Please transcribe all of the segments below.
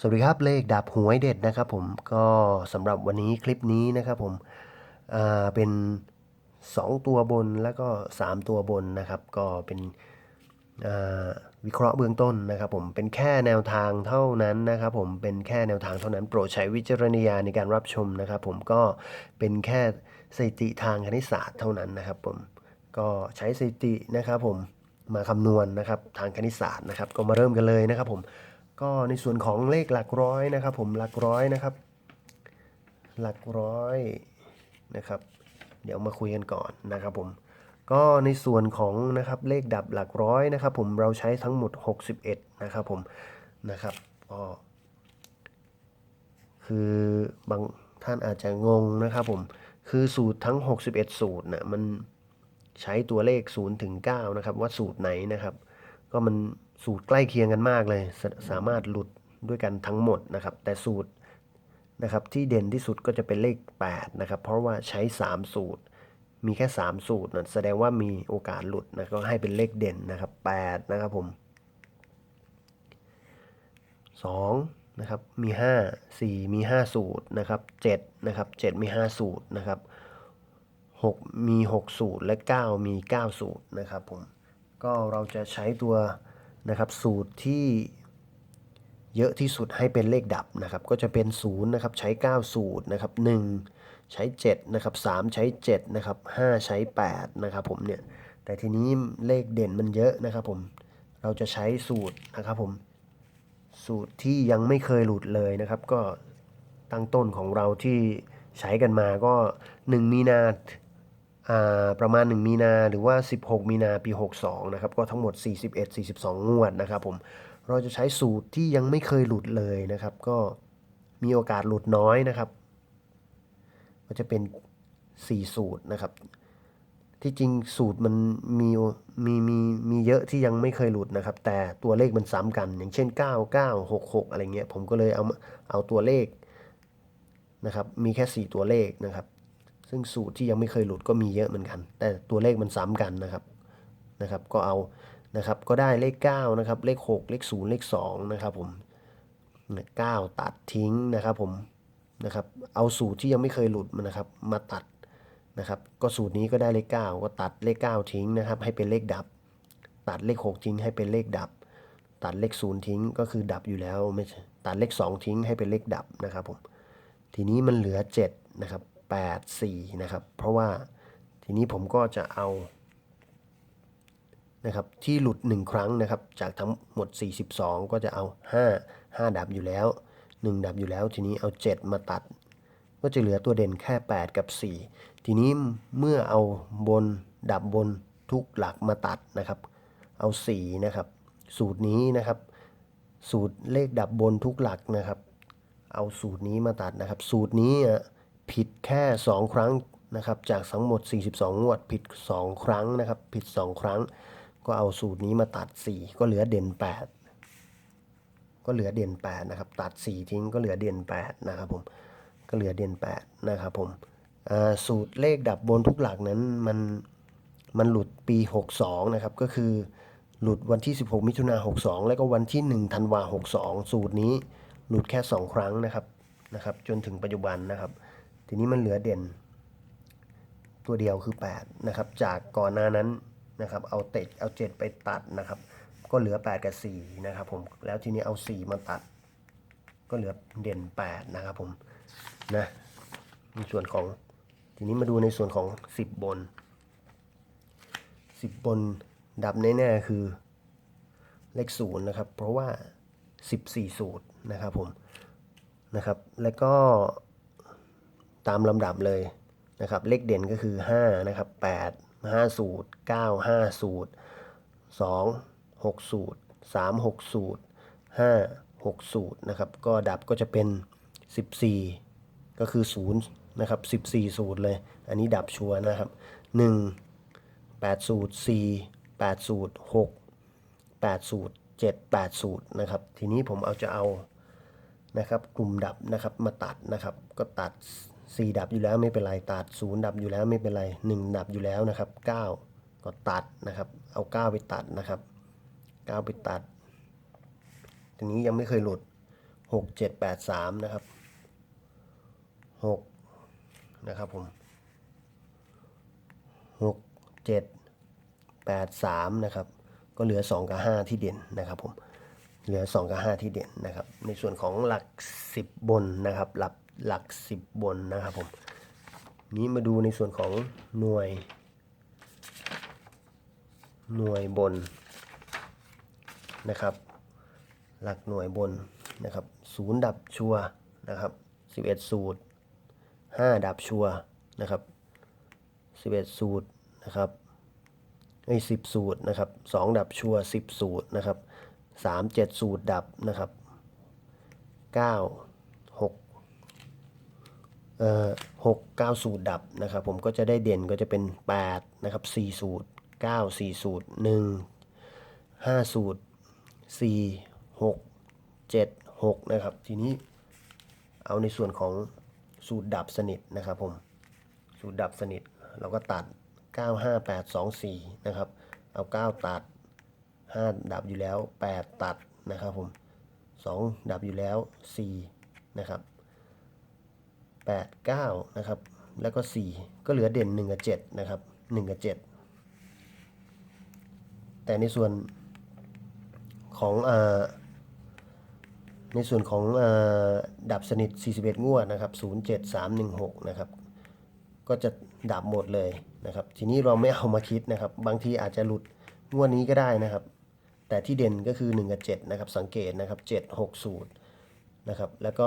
สวัสดีครับเลขดับหวยเด็ดนะครับผมก็สำหรับวันนี้คลิปนี้นะครับผมเป็น 2 ตัวบนแล้วก็ 3 ตัวบนนะครับ ก็เป็นวิเคราะห์เบื้องต้นนะครับ ผมเป็นแค่แนวทางเท่านั้นนะครับ ผมเป็นแค่แนวทางเท่านั้นโปรดใช้วิจารณญาณในการรับชมนะครับ ผมก็เป็นแค่สถิติทางคณิตศาสตร์เท่านั้นนะครับ ผมก็ใช้สถิตินะครับ ผมมาคำนวณนะครับทางคณิตศาสตร์นะครับ ก็มาเริ่มกันเลยนะครับ ผม ก็ในส่วนของเลขหลักร้อยนะครับ ผมหลักร้อยนะครับ หลักร้อยนะครับ เดี๋ยวมาคุยกันก่อนนะครับผมก็ในส่วนของนะครับเลขดับหลักร้อยนะครับ ผมเราใช้ทั้งหมด 61 นะครับผมนะครับก็คือบางท่านอาจจะงงนะครับผมคือสูตรทั้ง 61 สูตรนะมันใช้ตัวเลข0ถึง9นะครับว่าสูตรไหนนะครับ ก็มัน สูตรใกล้เคียงกันมากเลยสาสามารถหลุดด้วยกันทั้งหมดนะครับ แต่สูตรนะครับที่เด่นที่สุดก็จะเป็นเลข 8 นะครับ เพราะว่าใช้ 3 สูตร มีแค่ 3 สูตรนะแสดงว่ามีโอกาสหลุดนะก็ให้เป็นเลขเด่นนะครับ 8 นะครับผม 2 นะครับ มี 5 4 มี 5 สูตรนะครับ7นะครับ 7 มี 5 สูตรนะครับ 6 มี 6 สูตรและ 9 มี 9 สูตรนะครับผม ก็เราจะใช้ตัว นะครับ สูตรที่เยอะที่สุดให้เป็นเลขดับนะครับ ก็จะเป็น0นะครับใช้ 9 สูตรนะครับ1ใช้7นะครับ3ใช้7นะครับ5ใช้8นะครับผมเนี่ยแต่ทีนี้เลขเด่นมันเยอะนะครับผมเราจะใช้สูตรนะครับผมสูตรที่ยังไม่เคยหลุดเลยนะครับ ก็ตั้งต้นของเราที่ใช้กันมาก็ 1 มีนา ประมาณ 1 มีนาหรือว่า 16 มีนาปี 62 นะครับ ก็ทั้งหมด 41 42 งวดนะครับผม เราจะใช้สูตรที่ยังไม่เคยหลุดเลยนะครับ ก็มีโอกาสหลุดน้อยนะครับ ก็จะเป็น 4 สูตรนะครับ ที่จริงสูตรมันมีมีมีมีเยอะที่ยังไม่เคยหลุดนะครับ แต่ตัวเลขมันซ้ำกัน อย่างเช่น 9 9 6 6 อะไรเงี้ย ผมก็เลยเอามาเอาตัวเลขนะครับ มีแค่ 4 ตัวเลขนะครับ ซึ่งสูตรที่ยังไม่เคยหลุดก็มีเยอะเหมือนกัน แต่ตัวเลขมันซ้ำกันนะครับนะครับ ก็เอานะครับก็ได้เลข9นะครับเลข 6 เลข 0 เลข2นะครับผม9ตัดทิ้งนะครับผมนะครับเอาสูตรที่ยังไม่เคยหลุดมานะครับมาตัดนะครับก็สูตรนี้ก็ได้เลข 9 ก็ตัดเลข 9 ทิ้งนะครับ ให้เป็นเลขดับ ตัดเลข 6 ทิ้งให้เป็นเลขดับ ตัดเลข 0 ทิ้งก็คือดับอยู่แล้วไม่ใช่ตัดเลข 2 ทิ้งให้เป็นเลขดับนะครับผมทีนี้มันเหลือ 7 นะครับ 8 4 นะครับ เพราะว่าทีนี้ผมก็จะเอานะครับที่หลุด 1 ครั้งนะครับ จากทั้งหมด 42 ก็จะเอา 5 5 ดับอยู่แล้ว 1 ดับอยู่แล้ว ทีนี้เอา 7 มาตัด ก็จะเหลือตัวเด่นแค่ 8 กับ 4 ทีนี้เมื่อเอาบนดับบนทุกหลักมาตัดนะครับ เอา 4 นะครับ สูตรนี้นะครับ สูตรเลขดับบนทุกหลักนะครับ เอาสูตรนี้มาตัดนะครับ สูตรนี้อะ ผิดแค่ 2 ครั้งนะครับจากทั้งหมด 42 งวดผิด 2 ครั้งนะครับ ผิด 2 ครั้ง ก็เอาสูตรนี้มาตัด 4 ก็เหลือเด่น 8 ก็เหลือเด่น 8 นะครับ ตัด 4 ทิ้งก็เหลือเด่น 8 นะครับผมก็เหลือเด่น 8 นะครับผมสูตรเลขดับบนทุกหลักนั้นมันมันหลุดปี 62 นะครับ ก็คือหลุดวันที่ 16 มิถุนา62 แล้วก็วันที่ 1 ธันวา62 สูตรนี้หลุดแค่ 2 ครั้งนะครับนะครับ จนถึงปัจจุบันนะครับ ทีนี้มันเหลือเด่น ตัวเดียวคือ 8 นะครับ จากก่อนหน้านั้นนะครับ เอาเต็ดเอา7ไปตัดนะครับ ก็เหลือ 8 กับ 4 นะครับ ผม แล้วทีนี้เอา 4 มาตัด ก็เหลือเด่น 8 นะครับผม นะในส่วนของ ทีนี้มาดูในส่วนของ 10 บน 10 บนดับแน่ๆคือเลข0นะครับ เพราะว่า 14 สูตรนะครับผม นะครับ แล้วก็ ตามลำดับเลยนะครับ เลขเด่นก็คือ 5 นะครับ 8 5 สูตร 9 5 สูตร 2 6 สูตร 3 6 สูตร 5 6 สูตรนะครับ ก็ดับก็จะเป็น 14 ก็คือ 0 นะครับ 14 สูตรเลย อันนี้ดับชัวร์นะครับ 1 8 สูตร 4 8 สูตร 6 8 สูตร 7 8 สูตรนะครับ ทีนี้ผมเอาจะเอานะครับกลุ่มดับนะครับมาตัดนะครับก็ตัด 4 ดับอยู่แล้วไม่เป็นไรตัด 0 ดับอยู่แล้วไม่เป็นไร 1 ดับอยู่แล้วนะครับ 9 ก็ตัดนะครับ เอา 9 ไปตัดนะครับ 9 ไปตัดทีนี้ยังไม่เคยหลุดหกเจ็ดแปดสามนะครับหกนะครับผมหกเจ็ดแปดสามนะครับ ก็เหลือสองกับห้าที่เด่นนะครับผม เหลือสองกับห้าที่เด่นนะครับ ในส่วนของหลักสิบบนนะครับหลัก หลักสิบบนนะครับผม นี้มาดูในส่วนของหน่วย หน่วยบนนะครับ หลักหน่วยบนนะครับศูนย์ดับชัวนะครับสิบเอ็ดสูตรห้าดับชัวนะครับสิบเอ็ดสูตรนะครับไอ้สิบสูตรนะครับสองดับชัวสิบสูตรนะครับสามเจ็ดสูตรดับนะครับเก้า หกเก้าสูตรดับนะครับผมก็จะได้เด่นก็จะเป็นแปดนะครับสี่สูตรเก้าสี่สูตรหนึ่งห้าสูตรสี่หกเจ็ดหกนะครับทีนี้เอาในส่วนของสูตรดับสนิทนะครับผมสูตรดับสนิทเราก็ตัด 9 5 8 2 4 นะครับ เอา 9 ตัด 5 ดับอยู่แล้ว 8 ตัดนะครับผม 2 ดับอยู่แล้ว 4 นะครับ แปดเก้านะครับแล้วก็สี่ก็เหลือเด่นหนึ่งกับเจ็ดนะครับหนึ่งกับเจ็ดแต่ในส่วนของอ่าในส่วนของอดับสนิท 41 งวดนะครับ 07316 นะครับ ก็จะดับหมดเลยนะครับ ทีนี้เราไม่เอามาคิดนะครับ บางทีอาจจะหลุดงวดนี้ก็ได้นะครับ แต่ที่เด่นก็คือ 1 กับ 7 นะครับ สังเกตนะครับ 7 6สูตรนะครับ แล้วก็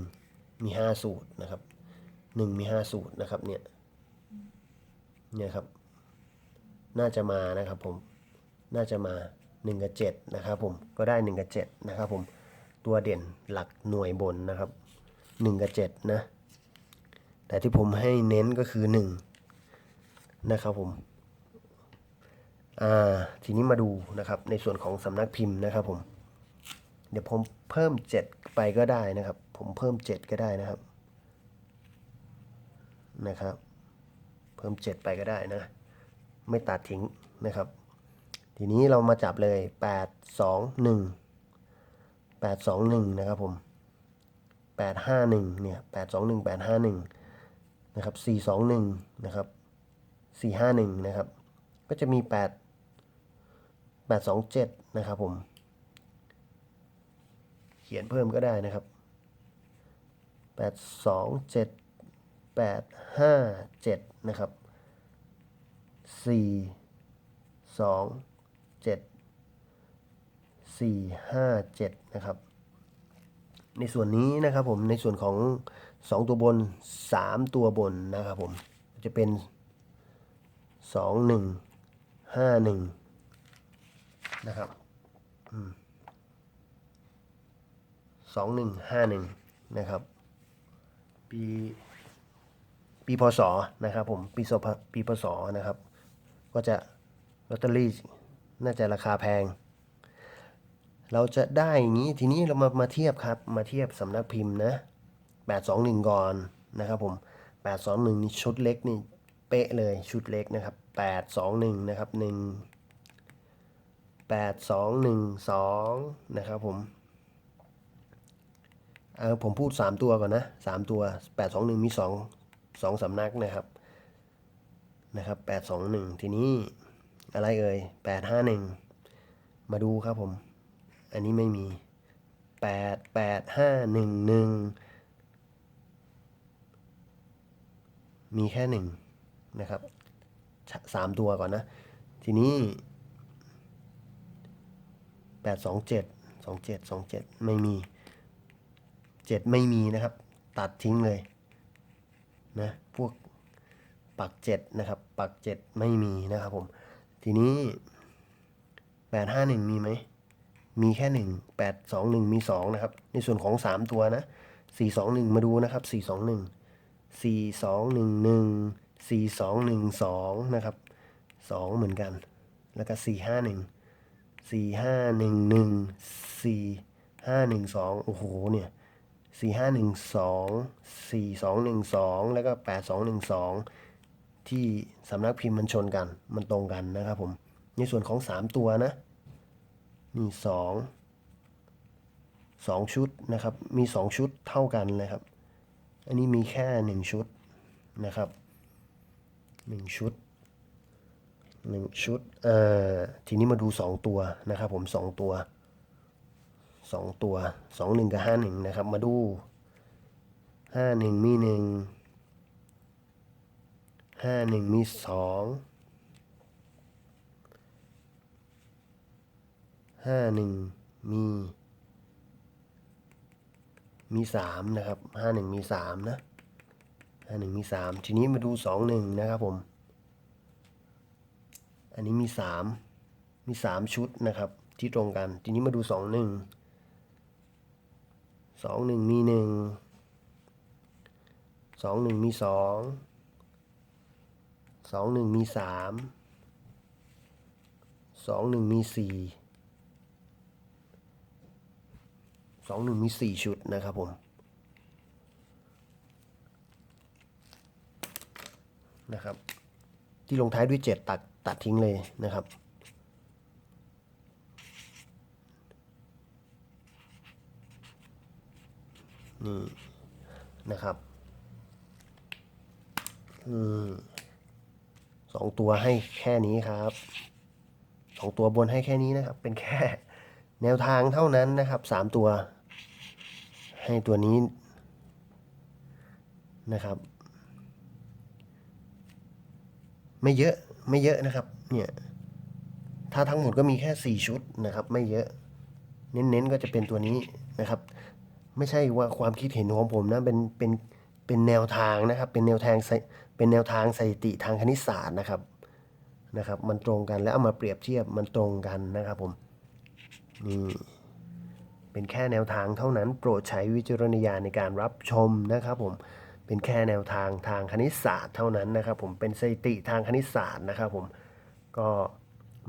1 มี5สูตรนะครับ1มี5สูตรนะครับ เนี่ย เนี่ยครับ น่าจะมานะครับ ผม น่าจะมา1กับ7นะครับ ผม ก็ได้1กับ7นะครับ ผม ตัวเด่นหลักหน่วยบนนะครับ1กับ7นะ แต่ที่ผมให้เน้นก็คือ1นะครับผม อ่า ทีนี้มาดูนะครับ ในส่วนของสำนักพิมพ์นะครับ ผม เดี๋ยวผมเพิ่ม7ไปก็ได้นะครับ ผมเพิ่ม 7 ก็ได้นะครับ นะครับ เพิ่ม 7 ไปก็ได้นะ ไม่ตัดทิ้งนะครับ ทีนี้เรามาจับเลย 8 2 1 8 2 1 นะครับผม 8 5 1 เนี่ย 8 2 1 8 5 1 นะครับ 4 2 1 นะครับ 4 5 1 นะครับ ก็จะมี 8 8 2 7 นะครับผม เขียนเพิ่มก็ได้นะครับ 8 2 7 8 5 7 นะครับ 4 2 7 4 5 7 นะครับ ในส่วนนี้นะครับผม ในส่วนของ 2 ตัวบน 3 ตัวบนนะครับผม จะเป็น 2 1 5 1 นะครับสองหนึ่งห้าหนึ่งนะครับ ปีปีพศนะครับผมปีศปีพศนะครับ ก็จะลอตเตอรี่น่าจะราคาแพง เราจะได้อย่างนี้ทีนี้เรามามาเทียบครับ มาเทียบสำนักพิมพ์นะแปดสองหนึ่งก่อนนะครับผมแปดสองหนึ่งนี่ชุดเล็กนี่เป๊ะเลยชุดเล็กนะครับแปดสองหนึ่งนะครับหนึ่งแปดสองหนึ่งสองนะครับผม เออผมพูด 3 ตัวก่อนนะ3ตัว 8 2 1 มี 2 2สำนักนะครับนะครับ 8 2 1 ทีนี้อะไรเอ่ย 8 5 1 มาดูครับผม อันนี้ไม่มี 8 8 5 1 1 มีแค่ 1 นะครับ 3 ตัวก่อนนะ ทีนี้ 8 2 7 2 7 2 7 ไม่มี เจ็ดไม่มีนะครับ ตัดทิ้งเลยนะพวกปักเจ็ดนะครับ ปักเจ็ดไม่มีนะครับผมทีนี้แปดห้าหนึ่งมีไหมมีแค่หนึ่งแปดสองหนึ่งมีสองนะครับ ในส่วนของสามตัวนะสี่สองหนึ่งมาดูนะครับสี่สองหนึ่งสี่สองหนึ่งหนึ่งสี่สองหนึ่งสองนะครับสองเหมือนกัน แล้วก็สี่ห้าหนึ่งสี่ห้าหนึ่งหนึ่งสี่ห้าหนึ่งสองโอ้โหเนี่ย สี่ห้าหนึ่งสองสี่สองหนึ่งสองแล้วก็แปดสองหนึ่งสองที่สำนักพิมพ์มันชนกัน มันตรงกันนะครับผม ในส่วนของสามตัวนะนี่สองสองชุดนะครับ มีสองชุดเท่ากันเลยครับ อันนี้มีแค่หนึ่งชุดนะครับหนึ่งชุดหนึ่งชุด เอ่อ ทีนี้มาดูสองตัวนะครับผมสองตัว สองตัวสองหนึ่งกับห้าหนึ่งนะครับ มาดูห้าหนึ่งมีหนึ่งห้าหนึ่งมีสองห้าหนึ่งมีมีสามนะครับห้าหนึ่งมีสามนะห้าหนึ่งมีสามทีนี้มาดูสองหนึ่งนะครับผม อันนี้มีสามมีสามชุดนะครับที่ตรงกัน ทีนี้มาดูสองหนึ่ง สองหนึ่งมีหนึ่งสองหนึ่งมีสองสองหนึ่งมีสามสองหนึ่งมีสี่สองหนึ่งมีสี่ชุดนะครับผมนะครับ ที่ลงท้ายด้วยเจ็ดตัดตัดทิ้งเลยนะครับ นี่นะครับอืมสองตัวให้แค่นี้ครับสองตัวบนให้แค่นี้นะครับ เป็นแค่แนวทางเท่านั้นนะครับสามตัว ให้ตัวนี้นะครับ ไม่เยอะไม่เยอะนะครับ เนี่ยถ้าทั้งหมดก็มีแค่สี่ชุดนะครับ ไม่เยอะ เน้นๆก็จะเป็นตัวนี้นะครับ ไม่ใช่ว่าความคิดเห็นของผมนะเป็นเป็นเป็นแนวทางนะครับ เป็นแนวทางเป็นแนวทางสถิติทางคณิตศาสตร์นะครับนะครับ มันตรงกันแล้วเอามาเปรียบเทียบมันตรงกันนะครับผมนี่เป็นแค่แนวทางเท่านั้นโปรดใช้วิจารณญาณในการรับชมนะครับผมเป็นแค่แนวทางทางคณิตศาสตร์เท่านั้นนะครับ ผมเป็นสถิติทางคณิตศาสตร์นะครับ ผมก็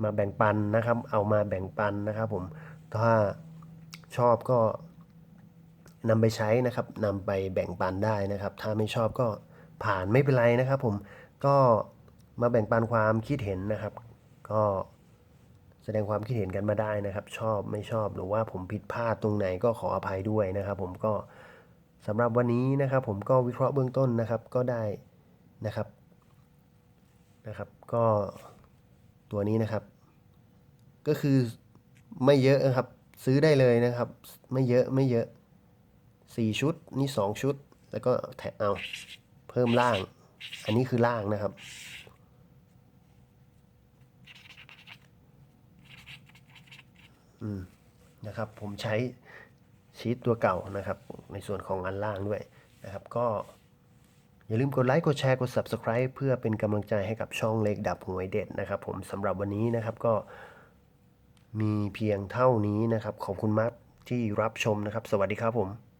มาแบ่งปันนะครับ เอามาแบ่งปันนะครับ ผมถ้าชอบก็ นำไปใช้นะครับนำไปแบ่งปันได้นะครับ ถ้าไม่ชอบก็ผ่านไม่เป็นไรนะครับ ผมก็มาแบ่งปันความคิดเห็นนะครับ ก็แสดงความคิดเห็นกันมาได้นะครับ ชอบไม่ชอบหรือว่าผมผิดพลาดตรงไหนก็ขออภัยด้วยนะครับ ผมก็สำหรับวันนี้นะครับ ผมก็วิเคราะห์เบื้องต้นนะครับก็ได้นะครับนะครับ ก็ตัวนี้นะครับ ก็คือไม่เยอะนะครับ ซื้อได้เลยนะครับ ไม่เยอะไม่เยอะ สี่ชุด นี่สองชุด แล้วก็แถมเอาเพิ่มล่าง อันนี้คือล่างนะครับ อืม นะครับ ผมใช้ชีตตัวเก่านะครับ ในส่วนของอันล่างด้วยนะครับ ก็อย่าลืมกดไลค์กดแชร์กด Subscribe เพื่อเป็นกำลังใจให้กับช่องเล็กดับหวยเด็ดนะครับ ผมสำหรับวันนี้นะครับก็มีเพียงเท่านี้นะครับ ขอบคุณมากที่รับชมนะครับ สวัสดีครับผม